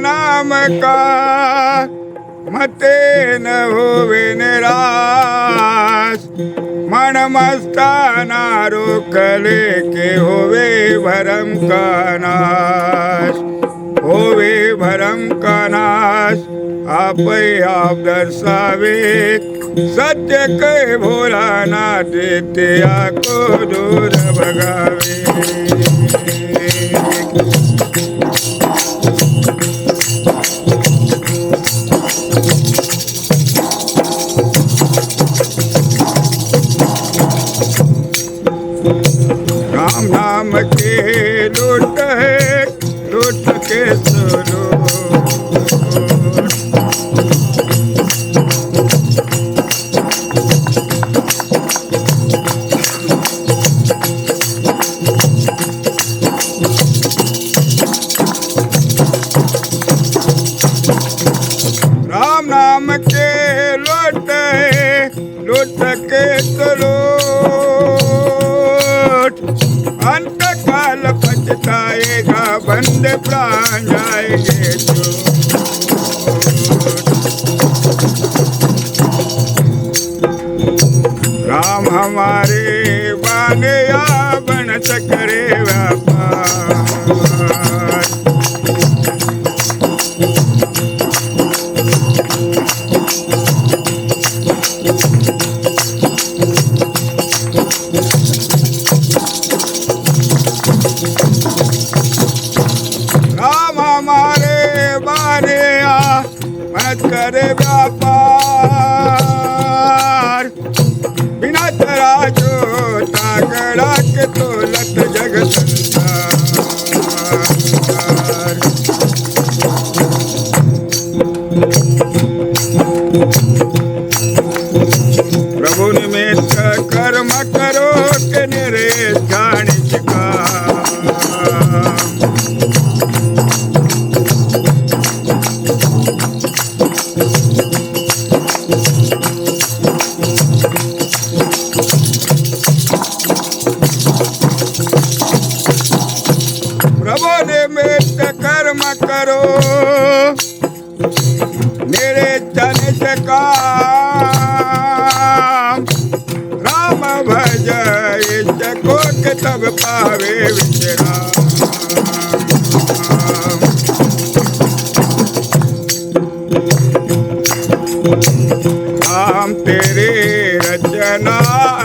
नाम का मते न होवे निराश। मन मस्ताना रोकले के होवे भरम का नाश। नाश आप आप दर्शावे सत्य के भोलाना देते आको दूर भगावे। राम हमारे बाने बन सकरे व्यापार। करे व्यापार. बिना तरा जो तागड़ा के तो जग संसार। प्रभु निमित्त कर्म करो के मेरे जन से काम। राम भज को तब पावे विश्राम। राम तेरे रचना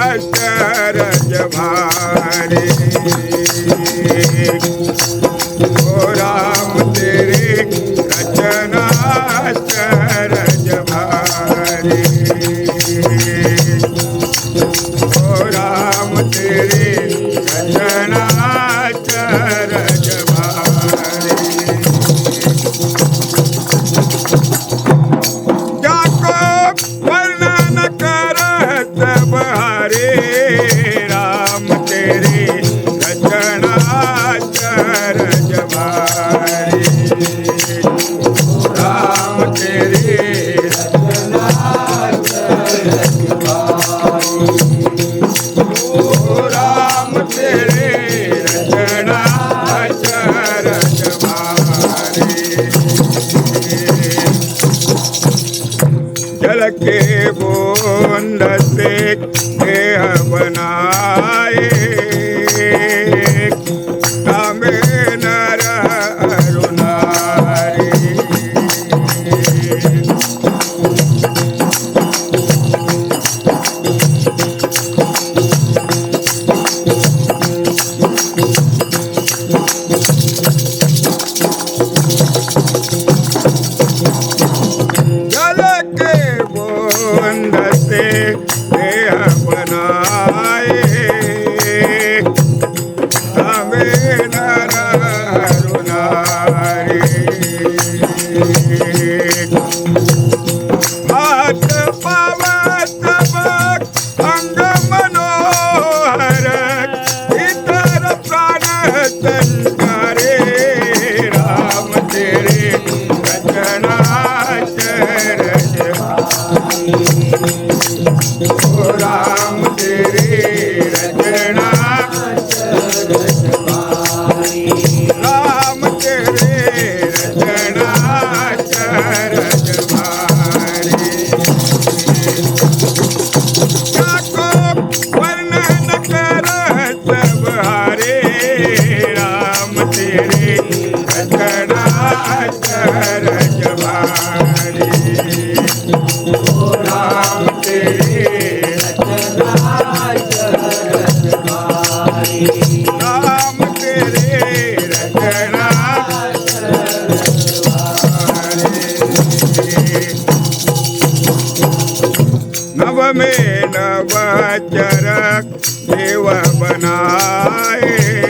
अचरज भारी। Hey. राम तेरे रचना। राम तेरे रचना चरज भारी जाको वर्णन राम तेरे रचना चरक देव बनाए।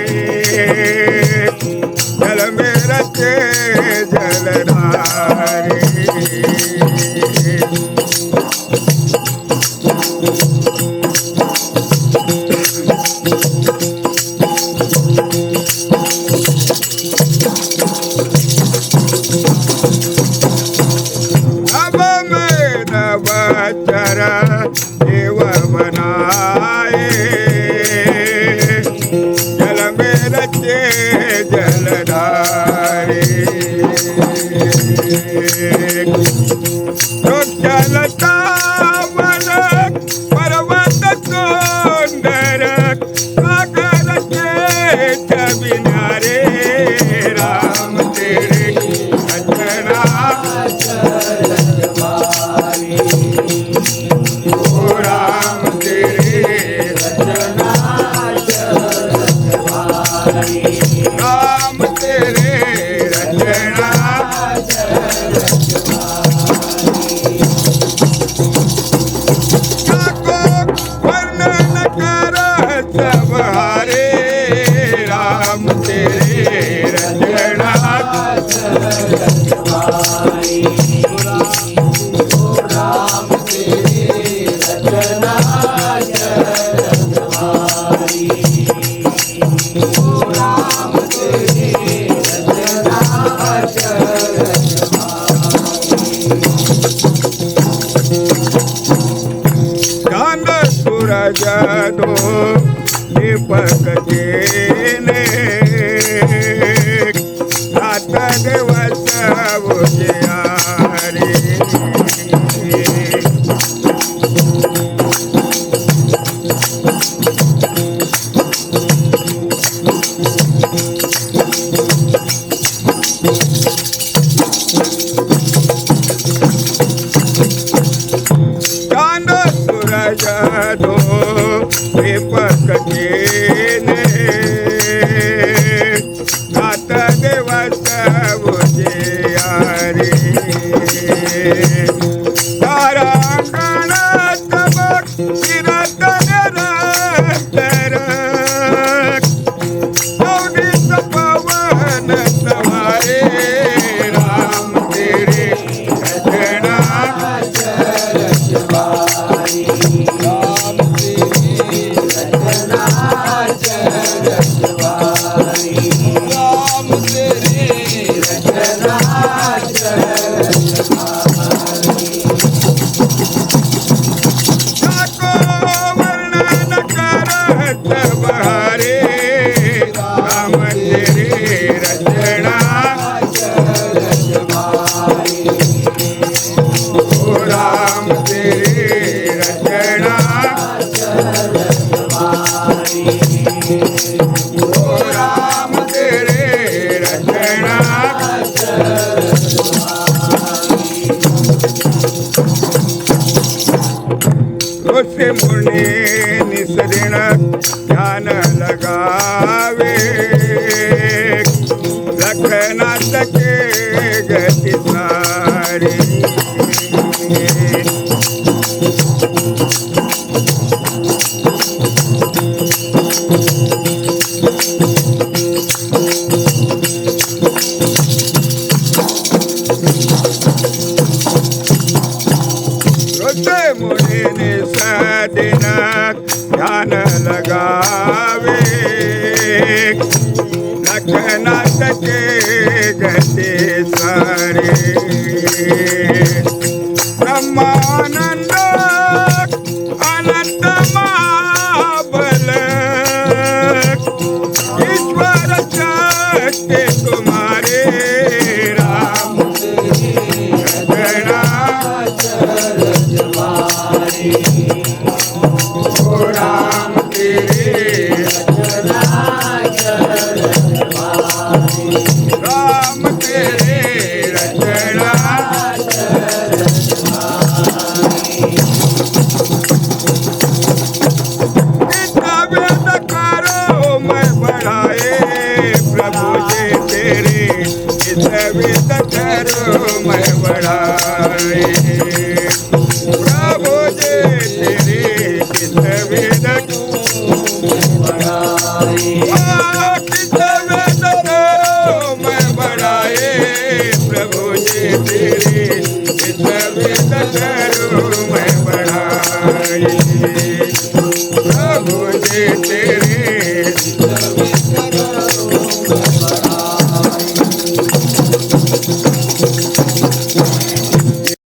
Jai Jai बोले निसरण ध्यान लगावे लखनाथ के गति सारे Thank you. ध्यान लगावे। नखनाथ के गते सारे। ब्रह्मानंद कितना